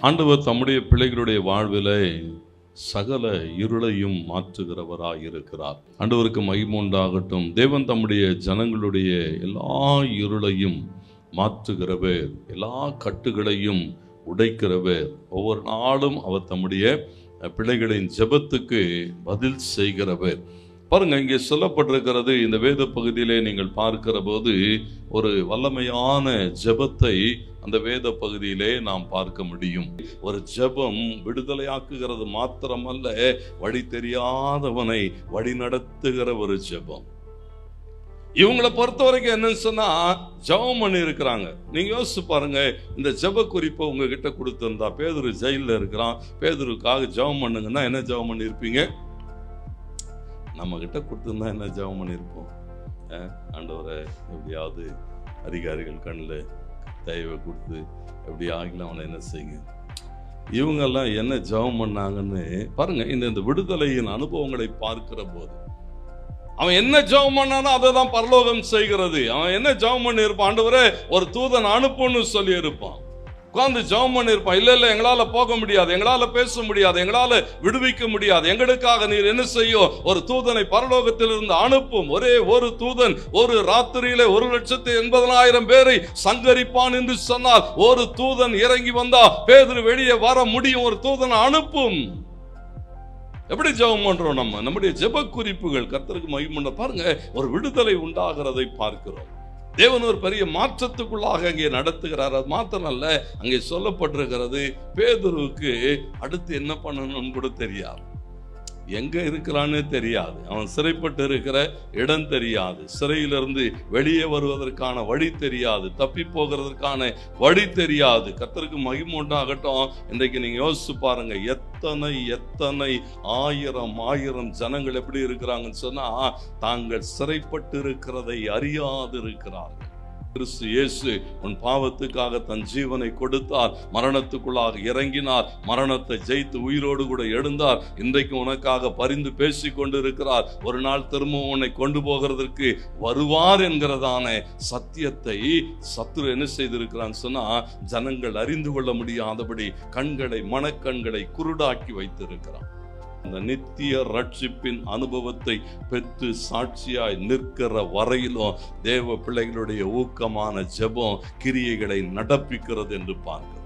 ஆண்டவர் தம்முடைய பிள்ளைகளுடைய வாழ்விலே சகல இருளையும் மாற்றுகிறவராக இருக்கிறார் ஆண்டவருக்கு மகிமுண்டாகட்டும் தேவன் தம்முடைய ஜனங்களுடைய எல்லா இருளையும் மாற்றுகிறவர். எல்லா கட்டுகளையும் உடைக்கிறவர். ஒவ்வொரு நாளும் அவர் தம்முடைய பிள்ளைகளின் ஜெபத்துக்கு பதில் செய்கிறவர். பாருங்க இங்கே சொல்லப்பட்டிருக்கிறது இந்த வேத பகுதியிலே நீங்கள் பார்க்கிற போது ஒரு வல்லமையான ஜெபத்தை அந்த வேத பகுதியிலே நாம் பார்க்க முடியும். ஒரு ஜெபம் விடுதலையாக்குகிறது மாத்திரமல்ல வழி தெரியாதவனை வழி நடத்துகிற ஒரு ஜெபம். இவங்களை பொறுத்த வரைக்கும் என்னன்னு சொன்னா ஜெபம் பண்ணி இருக்கிறாங்க நீங்க யோசிச்சு பாருங்க இந்த ஜெப குறிப்பை உங்ககிட்ட கொடுத்துருந்தா பேதுரு ஜெயிலில் இருக்கிறான். பேதுருக்காக ஜெபம் பண்ணுங்கன்னா என்ன ஜெபம் பண்ணியிருப்பீங்க? நம்ம கிட்ட கொடுத்துருந்தா என்ன ஜெபம் பண்ணியிருப்போம்? ஆண்டவரை எப்படியாவது அதிகாரிகள் கண்ணில் தயவை கொடுத்து எப்படி ஆகிலாம் அவனை என்ன செய்யுங்க? இவங்கெல்லாம் என்ன ஜெபம் பண்ணாங்கன்னு பாருங்க இந்த இந்த விடுதலையின் அனுபவங்களை பார்க்கிற போது அவன் என்ன ஜெபம் பண்ணானோ அதை தான் பரலோகம் செய்கிறது. அவன் என்ன ஜெபம் பண்ணி இருப்பான் ஆண்டவரே ஒரு தூதன் அனுப்புன்னு சொல்லி இருப்பான் ஜெபம் பண்ணியிருப்பான். இல்லை இல்லை எங்களால் போக முடியாது. எங்களால் பேச முடியாது. எங்களால் விடுவிக்க முடியாது. எங்களுக்காக நீர் என்ன செய்யும் ஒரு தூதனை பரலோகத்திலிருந்து அனுப்பும். ஒரே ஒரு தூதன் ஒரு ராத்திரியிலே ஒரு லட்சத்து எண்பதனாயிரம் பேரை சங்கரிப்பான் என்று சொன்னால் ஒரு தூதன் இறங்கி வந்தா பேதர் வெளியே வர முடியும். ஒரு தூதனை அனுப்பும். எப்படி ஜெபம் பண்றோம் நம்ம? நம்முடைய ஜெப குறிப்புகள் கத்தருக்கு மகிமுண்ட பாருங்க ஒரு விடுதலை உண்டாகிறதை பார்க்கிறோம். தேவன் ஒரு பெரிய மாற்றத்துக்குள்ளாக அங்கே நடத்துகிறார். அது மாத்திரமல்ல அங்கே சொல்லப்பட்டிருக்கிறது பேதுருவுக்கு அடுத்து என்ன பண்ணணும்னு கூட தெரியாது. எங்கே இருக்கிறான்னு தெரியாது. அவன் சிறைப்பட்டு இருக்கிற இடம் தெரியாது. சிறையிலிருந்து வெளியே வருவதற்கான வழி தெரியாது. தப்பி போகிறதற்கான வழி தெரியாது. கத்தருக்கு மகிமை உண்டாகட்டும். இன்றைக்கு நீங்கள் யோசிச்சு பாருங்க. எத்தனை எத்தனை ஆயிரம் ஆயிரம் ஜனங்கள் எப்படி இருக்கிறாங்கன்னு சொன்னால் தாங்கள் சிறைப்பட்டு இருக்கிறதை அறியாது இருக்கிறார்கள் கிறிஸ்து இயேசு உன் பாவத்துக்காக தன் ஜீவனை கொடுத்தார் மரணத்துக்குள்ளாக இறங்கினார் மரணத்தை ஜெயித்து உயிரோடு கூட எழுந்தார் இன்றைக்கு உனக்காக பரிந்து பேசி கொண்டிருக்கிறார். ஒரு நாள் திரும்பவும் உன்னை கொண்டு போகிறதற்கு வருவார் என்கிறதான சத்தியத்தை சத்ரு என்ன செய்திருக்கிறான்னு சொன்னா ஜனங்கள் அறிந்து கொள்ள முடியாதபடி கண்களை மனக்கண்களை குருடாக்கி வைத்திருக்கிறான். அந்த நித்திய ரட்சிப்பின் அனுபவத்தை பெற்று சாட்சியாய் நிற்கிற வரையிலும் தேவ பிள்ளைகளுடைய ஊக்கமான ஜெபம் கிரியைகளை நடப்பிக்கிறது என்று பார்க்கிறோம்.